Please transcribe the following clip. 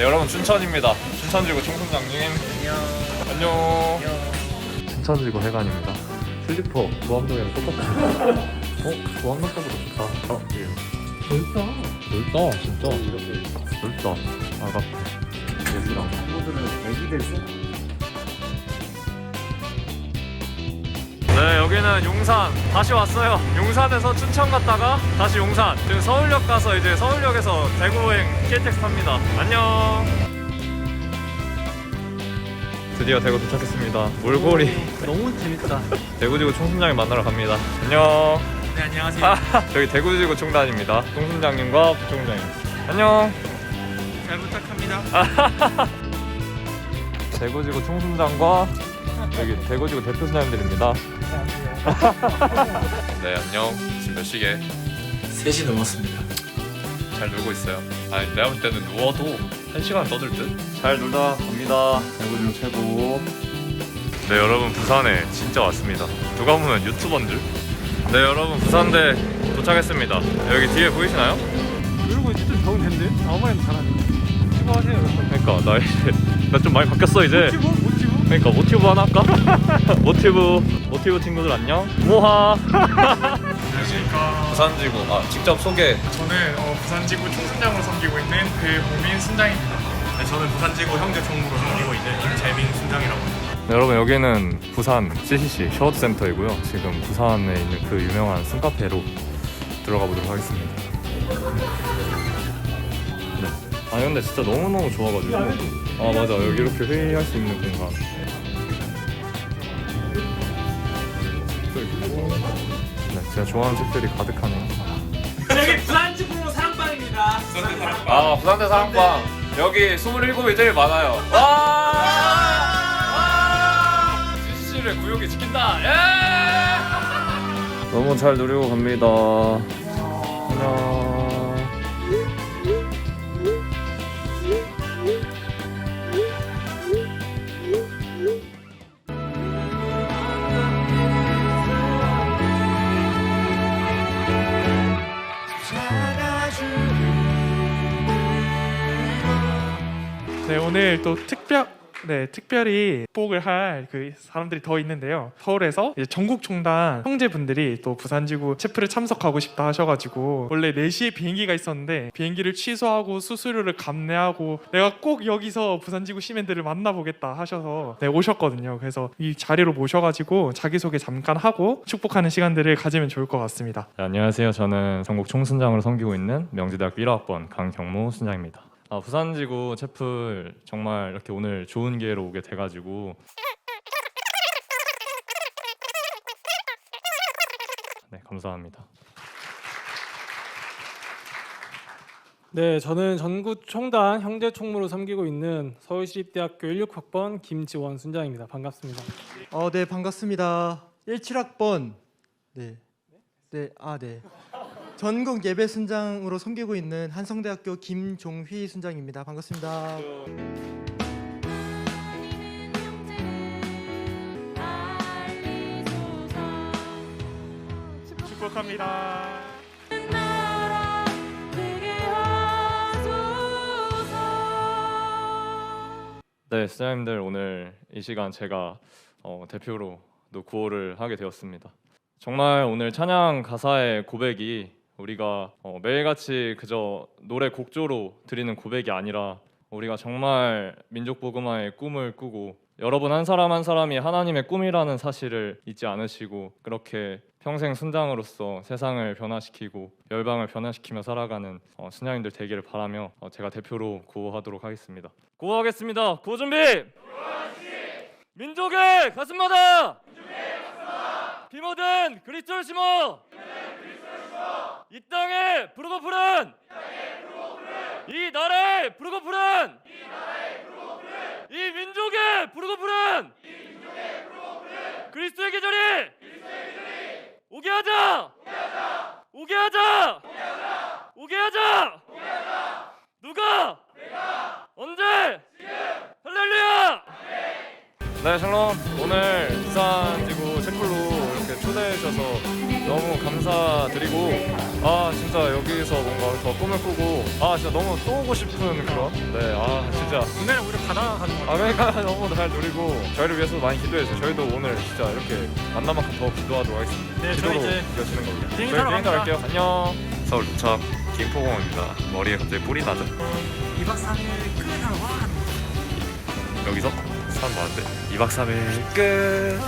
네 여러분 춘천입니다. 춘천지구 총순장님. 안녕. 안녕. 춘천지구 해관입니다. 슬리퍼 보암동이랑 똑같아. 어? 보암동보다 좋다. 어, 예. 넓다. 넓다 진짜. 넓다. 아가페. 예술랑. 친구들은 애기들 네 여기는 용산. 다시 왔어요. 용산에서 춘천 갔다가 다시 용산. 지금 서울역 가서 이제 서울역에서 대구행 KTX 탑니다. 안녕. 드디어 대구 도착했습니다. 몰골이 너무 재밌다. 대구지구 총순장님 만나러 갑니다. 안녕. 네 안녕하세요. 아, 저희 대구지구 총단입니다. 총순장님과 부총장님. 안녕. 잘 부탁합니다. 대구지구 총순장과 여기 대구지구 대표 순장님들입니다 네 안녕 지금 몇 시게 3시 넘었습니다. 잘 놀고 있어요. 아니 내가 볼 때는 누워도 한 시간 떠들 듯. 잘 놀다 갑니다. 대구중 최고. 네 여러분 부산에 진짜 왔습니다. 누가 보면 유튜버인 줄. 네 여러분 부산대 도착했습니다. 여기 뒤에 보이시나요? 이러고 이제 좀 적응 됐는데? 아무 말이나 잘하네. 수고하세요. 그러니까 나 이제 나 좀 많이 바뀌었어 이제. 모티브? 모티브? 그러니까 모티브 하나 할까? 모티브 모티브 친구들 안녕. 모하. 안녕하십니까. 부산지구 아 직접 소개. 저는 어, 부산지구 총순장으로 섬기고 있는 배보민 순장입니다. 네, 저는 부산지구 형제 총무로 섬기고 있는 임재민 순장이라고 합니다. 네, 여러분 여기는 부산 CCC 셔워센터이고요. 지금 부산에 있는 그 유명한 숨카페로 들어가 보도록 하겠습니다. 네. 아 근데 진짜 너무너무 좋아가지고 아 맞아 여기 이렇게 회의할 수 있는 공간 네 제가 좋아하는 책들이 가득하네요. 여기 부산지구 사랑방입니다. 아 부산대 사랑방. 여기 27이 제일 많아요. 와! 와! CCC를 구역이 지킨다. 예! 너무 잘 누리고 갑니다. 안녕 네 오늘 또 특별 네 특별히 복을 할 그 사람들이 더 있는데요 서울에서 이제 전국 총단 형제분들이 또 부산지구 체프를 참석하고 싶다 하셔가지고 원래 4시에 비행기가 있었는데 비행기를 취소하고 수수료를 감내하고 내가 꼭 여기서 부산지구 시민들을 만나보겠다 하셔서 네 오셨거든요 그래서 이 자리로 모셔가지고 자기소개 잠깐 하고 축복하는 시간들을 가지면 좋을 것 같습니다 네, 안녕하세요. 저는 전국 총순장으로 섬기고 있는 명지대학교 1학번 강경무 순장입니다. 아, 부산지구 채플 정말 이렇게 오늘 좋은 기회로 오게 돼가지고 네 감사합니다. 네, 저는 전국 총단 형제 총무로 섬기고 있는 서울시립대학교 16학번 김지원 순장입니다. 반갑습니다. 어, 네, 반갑습니다. 17학번. 네. 네, 아, 네. 전국 예배 순장으로 섬기고 있는 한성대학교 김종휘 순장입니다. 반갑습니다. 축복합니다 네, 수장님들 오늘 이 시간 제가 어, 대표로 또 구호를 하게 되었습니다. 정말 오늘 찬양 가사의 고백이 우리가 어, 매일같이 그저 노래 곡조로 드리는 고백이 아니라 우리가 정말 민족 복음화의 꿈을 꾸고 여러분 한 사람 한 사람이 하나님의 꿈이라는 사실을 잊지 않으시고 그렇게 평생 순장으로서 세상을 변화시키고 열방을 변화시키며 살아가는 어, 순장님들 되기를 바라며 어, 제가 대표로 구호하도록 하겠습니다. 구호하겠습니다. 구호 준비. 민족의 가슴마다 비 묻은 그리스도를 심어 이 땅에 부르고 푸른. 이 나라에 부르고 푸른. 이 민족의 부르고 푸른. 그리스도의 계절이 오게 하자. 오게 하자. 오게 하자. 누가? 언제? 할렐루야. 네 샬롬. 오늘 부산 해 주셔서 너무 감사드리고 아 진짜 여기서 뭔가 더 꿈을 꾸고 아 진짜 너무 또 오고 싶은 그런 네아 진짜 오늘 오히려 가다가 가는 거. 아메리카 너무 잘 누리고 저희를 위해서 많이 기도해 주세요. 저희도 오늘 진짜 이렇게 만난 만큼 더 기도하도록 하겠습니다. 네, 기도로 저희 이제 이겨지는 걸로. 비행기 저희 타러 비행기 갑니다. 갈게요. 안녕. 서울 도착 김포공항입니다. 머리에 갑자기 뿔이 나죠? 2박 3일 끝하고 여기서 사람 많은데 2박 3일 끝.